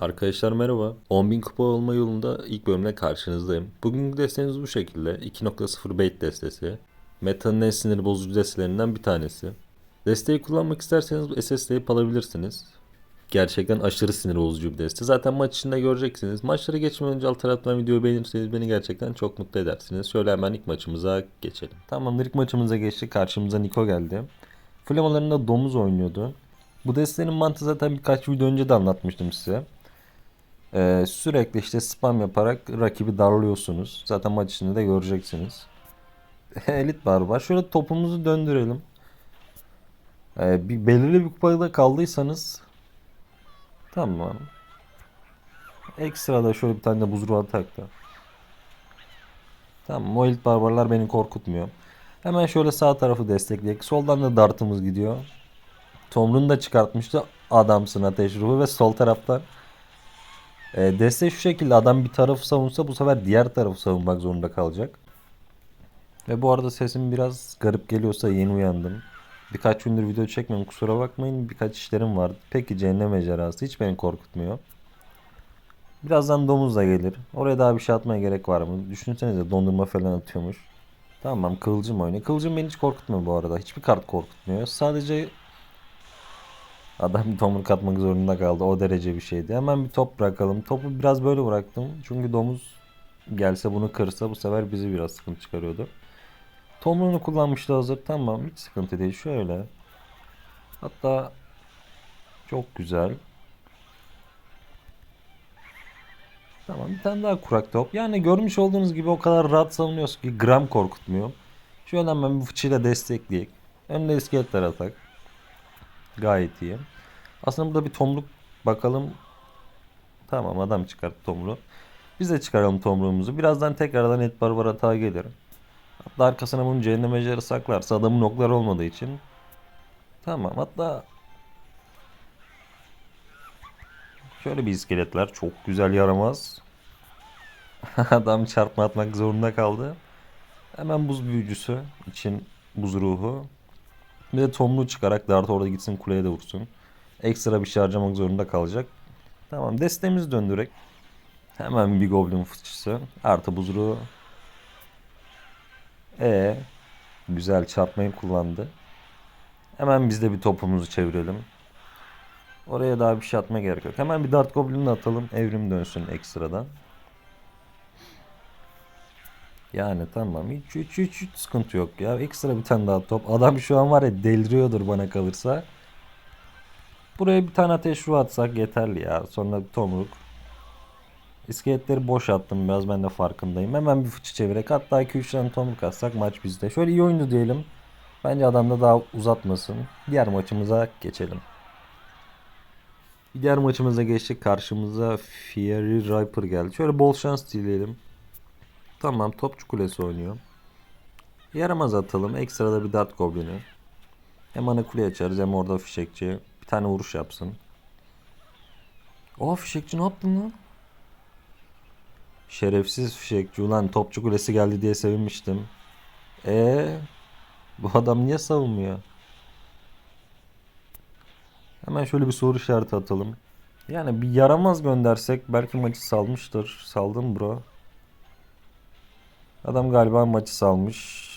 Arkadaşlar merhaba. 10.000 kupa olma yolunda ilk bölümde karşınızdayım. Bugünkü destemiz bu şekilde. 2.0 bait destesi. Meta'nın en sinir bozucu destelerinden bir tanesi. Desteği kullanmak isterseniz bu SSD'yi alabilirsiniz. Gerçekten aşırı sinir bozucu bir deste. Zaten maç içinde göreceksiniz. Maçları geçmeden önce alt taraftan videoyu beğenirseniz beni gerçekten çok mutlu edersiniz. Şöyle hemen ilk maçımıza geçelim. Tamamdır ilk maçımıza geçtik. Karşımıza Niko geldi. Flamalarında domuz oynuyordu. Bu destenin mantığı zaten birkaç video önce de anlatmıştım size. Ee, sürekli işte spam yaparak rakibi darlıyorsunuz. Zaten maç içinde de göreceksiniz. Elit barbar. Şöyle topumuzu döndürelim. Ee, bir belirli bir kupada kaldıysanız tamam. Ekstra da şöyle bir tane de buzruğa tak da. Tamam o elit barbarlar beni korkutmuyor. Hemen şöyle sağ tarafı destekleyek. Soldan da dartımız gidiyor. Tomrun da çıkartmıştı. Adamsın ateş ruhu ve sol taraftan e, deste şu şekilde adam bir tarafı savunsa bu sefer diğer tarafı savunmak zorunda kalacak. Ve bu arada sesim biraz garip geliyorsa yeni uyandım. Birkaç gündür video çekmiyorum kusura bakmayın birkaç işlerim vardı. Peki cehennem ejderhası hiç beni korkutmuyor. Birazdan domuz da gelir. Oraya daha bir şey atmaya gerek var mı? Düşünsenize dondurma falan atıyormuş. Tamam kılıcım oynuyor. Kılıcım beni hiç korkutmuyor bu arada. Hiçbir kart korkutmuyor. Sadece Adam tomruk atmak zorunda kaldı. O derece bir şeydi. Hemen bir top bırakalım. Topu biraz böyle bıraktım. Çünkü domuz gelse bunu kırsa bu sefer bizi biraz sıkıntı çıkarıyordu. Tomruğunu kullanmıştı hazır. Tamam hiç sıkıntı değil. Şöyle. Hatta çok güzel. Tamam bir tane daha kurak top. Yani görmüş olduğunuz gibi o kadar rahat savunuyorsun ki gram korkutmuyor. Şöyle hemen bir fıçıyla destekleyek. Önüne iskeletler atak. Gayet iyi. Aslında burada bir tomruk bakalım. Tamam adam çıkarttı tomruğu. Biz de çıkaralım tomruğumuzu. Birazdan tekrardan et barbar hata gelir. Hatta arkasına bunu cehennem ejderi saklarsa adamın okları olmadığı için. Tamam hatta Şöyle bir iskeletler çok güzel yaramaz. Adam çarpma atmak zorunda kaldı. Hemen buz büyücüsü için buz ruhu. Bir de tomruğu çıkarak dart orada gitsin kuleye de vursun. Ekstra bir şey harcamak zorunda kalacak. Tamam destemizi döndürek. Hemen bir goblin fıçısı. Artı buzruğu. E güzel çarpmayı kullandı. Hemen biz de bir topumuzu çevirelim. Oraya daha bir şey atmaya gerek yok. Hemen bir dart goblin'i atalım. Evrim dönsün ekstradan. Yani tamam hiç, hiç, hiç, hiç sıkıntı yok ya. Ekstra bir tane daha top. Adam şu an var ya deliriyordur bana kalırsa. Buraya bir tane ateş ruhu atsak yeterli ya. Sonra bir tomruk. İskeletleri boş attım biraz ben de farkındayım. Hemen bir fıçı çevirerek hatta 2-3 tane tomruk atsak maç bizde. Şöyle iyi oyundu diyelim. Bence adam da daha uzatmasın. Diğer maçımıza geçelim. Diğer maçımıza geçtik. Karşımıza Fiery Riper geldi. Şöyle bol şans dileyelim. Tamam topçu kulesi oynuyor. Yaramaz atalım. Ekstra da bir dart goblini. Hem ana kule açarız hem orada fişekçi. Bir tane vuruş yapsın. Oha fişekçi ne yaptın lan? Şerefsiz fişekçi. Ulan topçu kulesi geldi diye sevinmiştim. E bu adam niye savunmuyor? Hemen şöyle bir soru işareti atalım. Yani bir yaramaz göndersek belki maçı salmıştır. Saldın bro. Adam galiba maçı salmış.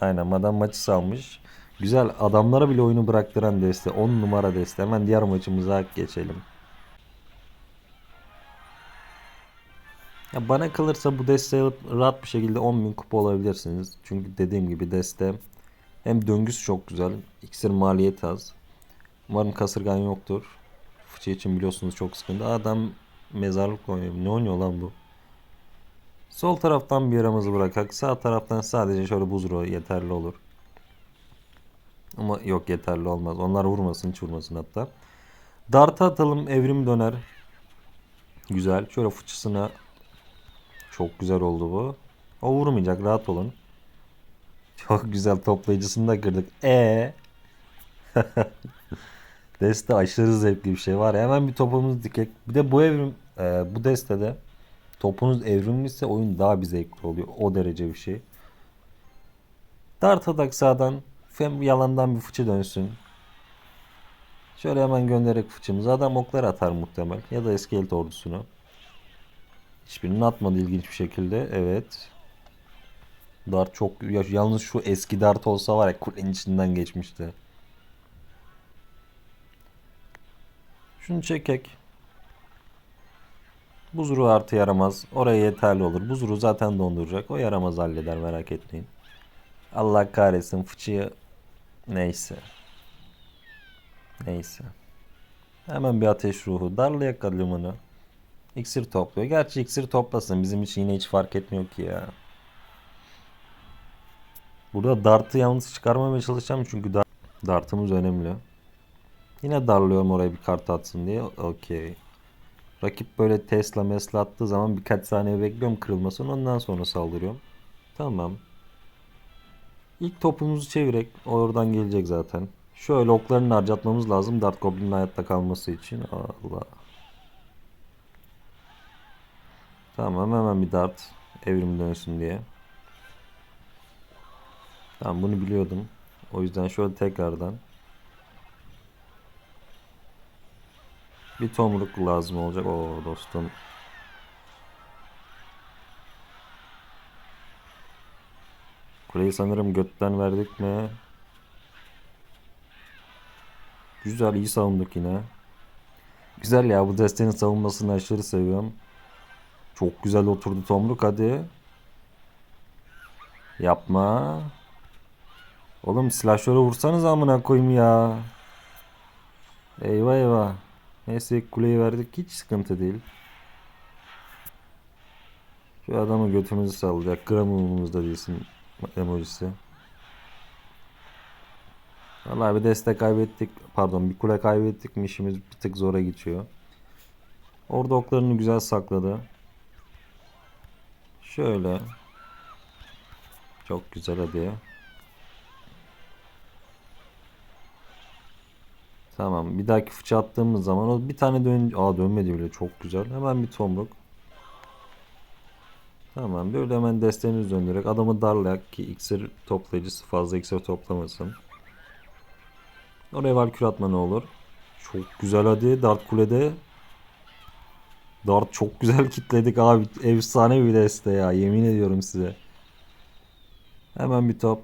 Aynen adam maçı salmış. Güzel adamlara bile oyunu bıraktıran deste. 10 numara deste. Hemen diğer maçımıza geçelim. Ya bana kalırsa bu desteği alıp rahat bir şekilde 10.000 kupa olabilirsiniz. Çünkü dediğim gibi deste hem döngüsü çok güzel. İksir maliyeti az. Umarım kasırgan yoktur. Fıçı için biliyorsunuz çok sıkıntı. Adam mezarlık oynuyor. Ne oynuyor lan bu? Sol taraftan bir yaramızı bırakak. Sağ taraftan sadece şöyle buzru yeterli olur. Ama yok yeterli olmaz. Onlar vurmasın hiç vurmasın hatta. Dart'a atalım evrim döner. Güzel. Şöyle fıçısına çok güzel oldu bu. O vurmayacak rahat olun. Çok güzel toplayıcısını da kırdık. E Deste aşırı zevkli bir şey var. Hemen bir topumuzu dikek. Bir de bu evrim e, bu destede topunuz evrimliyse oyun daha bir zevkli oluyor. O derece bir şey. Dart atak sağdan. Fem yalandan bir fıçı dönsün. Şöyle hemen göndererek fıçımızı. Adam oklar atar muhtemel. Ya da iskelet ordusunu. Hiçbirini atmadı ilginç bir şekilde. Evet. Dart çok... ya- Yalnız şu eski dart olsa var ya kulenin içinden geçmişti. Şunu çekek. Buzuru artı yaramaz. Oraya yeterli olur. Buzuru zaten donduracak. O yaramaz halleder merak etmeyin. Allah kahretsin fıçıyı. Neyse. Neyse. Hemen bir ateş ruhu. Darlayak kalımını. İksir topluyor. Gerçi iksir toplasın. Bizim için yine hiç fark etmiyor ki ya. Burada dartı yalnız çıkarmamaya çalışacağım çünkü dar dartımız önemli. Yine darlıyorum oraya bir kart atsın diye. Okey. Rakip böyle Tesla mesla attığı zaman birkaç saniye bekliyorum kırılmasını ondan sonra saldırıyorum. Tamam. İlk topumuzu çevirerek oradan gelecek zaten. Şöyle oklarını harcatmamız lazım Dart Goblin'in hayatta kalması için. Allah. Tamam hemen bir dart evrim dönsün diye. Tamam bunu biliyordum. O yüzden şöyle tekrardan bir tomruk lazım olacak. O dostum. Kuleyi sanırım götten verdik mi? Güzel iyi savunduk yine. Güzel ya bu destenin savunmasını aşırı seviyorum. Çok güzel oturdu tomruk hadi. Yapma. Oğlum silahşöre vursanız amına koyayım ya. Eyvah eyvah. Neyse kuleyi verdik hiç sıkıntı değil. Şu adamı götümüzü sallayacak. Gram umurumuzda değilsin emojisi. Vallahi bir destek kaybettik. Pardon bir kule kaybettik mi işimiz bir tık zora geçiyor. Orada oklarını güzel sakladı. Şöyle. Çok güzel hadi. Tamam. Bir dahaki fıça attığımız zaman o bir tane dön... Aa dönmedi bile. Çok güzel. Hemen bir tomruk. Tamam. Böyle hemen desteğimizi döndürerek adamı darlayak ki iksir toplayıcısı fazla iksir toplamasın. Oraya valkür atma ne olur. Çok güzel hadi. Dart kulede. Dart çok güzel kitledik abi. Efsane bir deste ya. Yemin ediyorum size. Hemen bir top.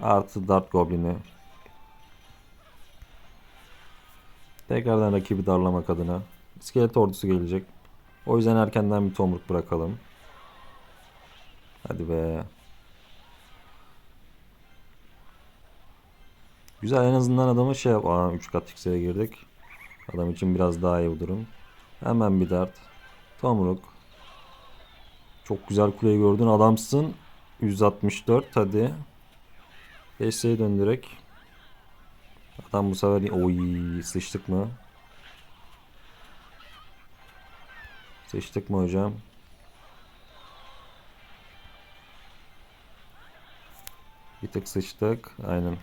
Artı Dart Goblin'i. Tekrardan rakibi darlamak adına. İskelet ordusu gelecek. O yüzden erkenden bir tomruk bırakalım. Hadi be. Güzel en azından adamı şey yap. Aa 3 kat yükseğe girdik. Adam için biraz daha iyi bu durum. Hemen bir dart. Tomruk. Çok güzel kuleyi gördün adamsın. 164 hadi. 5'e döndürek. Adam bu sefer oy sıçtık mı? Sıçtık mı hocam? Bir tık sıçtık. Aynen.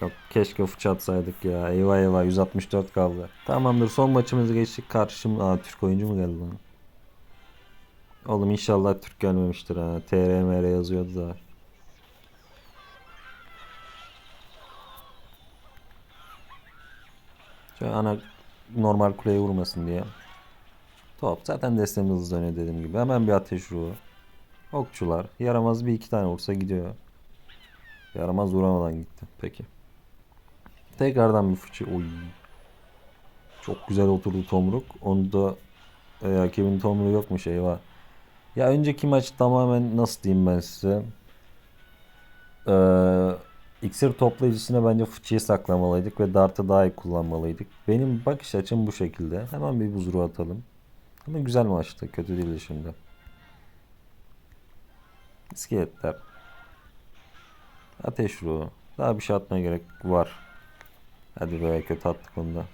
Yok keşke fıça atsaydık ya. Eyvah eyvah 164 kaldı. Tamamdır son maçımızı geçtik. Karşım Aa Türk oyuncu mu geldi lan? Oğlum inşallah Türk gelmemiştir ha. TRMR yazıyordu da. Ana normal kuleye vurmasın diye. Top zaten destemiz hızlanıyor dediğim gibi. Hemen bir ateş ruhu. Okçular. Yaramaz bir iki tane vursa gidiyor. Yaramaz vuramadan gitti. Peki. Tekrardan bir fıçı. Oy. Çok güzel oturdu Tomruk. Onu da e, hakemin Tomruk yokmuş eyvah. Ya önceki maç tamamen nasıl diyeyim ben size. Ee, iksir toplayıcısına bence fıçıyı saklamalıydık ve dartı daha iyi kullanmalıydık. Benim bakış açım bu şekilde. Hemen bir buzuru atalım. Ama güzel maçtı. Kötü değildi şimdi. İskeletler. Ateş ruhu. Daha bir şey atmaya gerek var. Hadi be kötü attık onu da.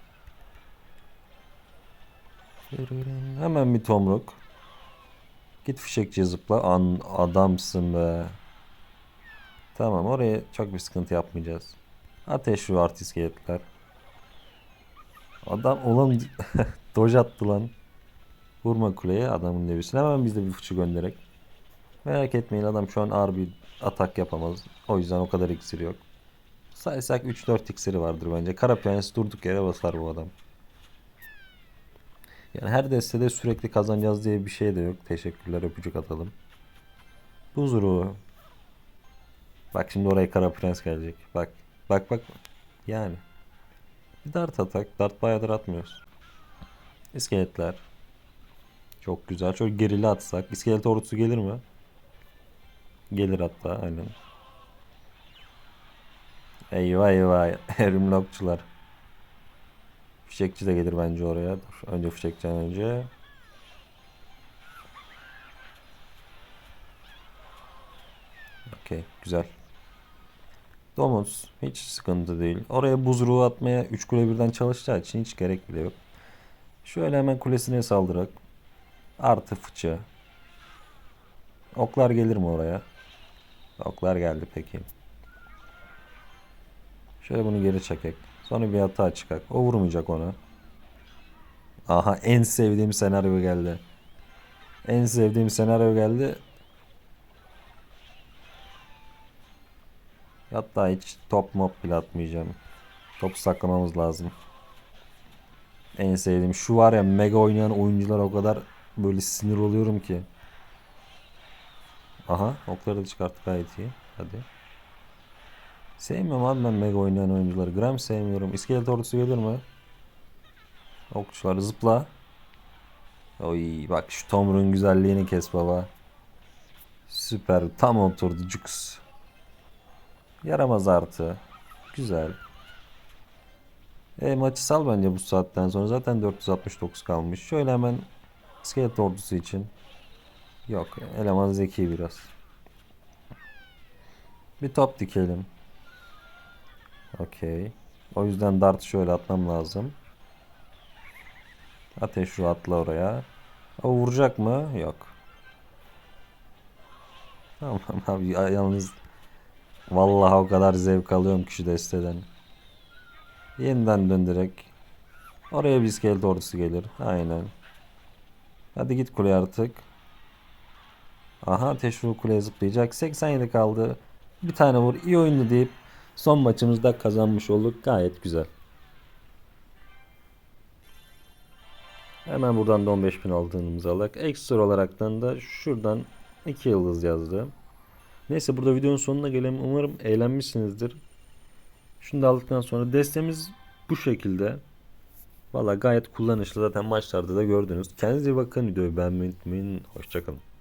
Hemen bir tomruk. Git fişekçiye zıpla. An adamsın be. Tamam oraya çok bir sıkıntı yapmayacağız. Ateş ruhu artı iskeletler. Adam olan doj attı lan. Vurma kuleye adamın devisine. Hemen biz de bir fıçı göndererek. Merak etmeyin adam şu an ağır bir atak yapamaz. O yüzden o kadar iksiri yok. Saysak 3-4 iksiri vardır bence. Kara piyanist durduk yere basar bu adam. Yani her destede sürekli kazanacağız diye bir şey de yok. Teşekkürler öpücük atalım. Buz ruhu. Bak şimdi oraya kara prens gelecek. Bak. Bak bak. Yani. Bir dart atak. Dart bayağıdır atmıyoruz. İskeletler. Çok güzel. Çok gerili atsak. İskelet ordusu gelir mi? Gelir hatta aynen. Eyvah eyvah. Erimlokçular. Fişekçi de gelir bence oraya. Dur. Önce fişekçiden önce. Okey. Güzel. Domuz. Hiç sıkıntı değil. Oraya buz ruhu atmaya 3 kule birden çalışacağı için hiç gerek bile yok. Şöyle hemen kulesine saldırak. Artı fıçı. Oklar gelir mi oraya? Oklar geldi peki. Şöyle bunu geri çekek. Sonra bir hata çıkak. O vurmayacak ona. Aha en sevdiğim senaryo geldi. En sevdiğim senaryo geldi. Hatta hiç top mop bile atmayacağım. Topu saklamamız lazım. En sevdiğim şu var ya mega oynayan oyuncular o kadar böyle sinir oluyorum ki. Aha okları da çıkarttık gayet iyi. Hadi. Sevmiyorum abi ben mega oynayan oyuncuları. Gram sevmiyorum. İskelet ordusu gelir mi? Okçular zıpla. Oy bak şu Tomrun güzelliğini kes baba. Süper tam oturdu cüks. Yaramaz artı. Güzel. E maçı sal bence bu saatten sonra. Zaten 469 kalmış. Şöyle hemen iskelet ordusu için. Yok eleman zeki biraz. Bir top dikelim. Okey. O yüzden dart şöyle atmam lazım. Ateş şu atla oraya. O vuracak mı? Yok. Tamam abi ya- yalnız vallahi o kadar zevk alıyorum ki şu desteden. Yeniden döndürek. Oraya bir iskelet ordusu gelir. Aynen. Hadi git kuleye artık. Aha ateş ruhu kuleye zıplayacak. 87 kaldı. Bir tane vur. iyi oyundu deyip son maçımızda kazanmış olduk. Gayet güzel. Hemen buradan da 15.000 aldığımızı alarak. Ekstra olaraktan da şuradan 2 yıldız yazdı. Neyse burada videonun sonuna gelelim. Umarım eğlenmişsinizdir. Şunu da aldıktan sonra destemiz bu şekilde. Valla gayet kullanışlı zaten maçlarda da gördünüz. Kendinize iyi bakın videoyu beğenmeyi unutmayın. Hoşçakalın.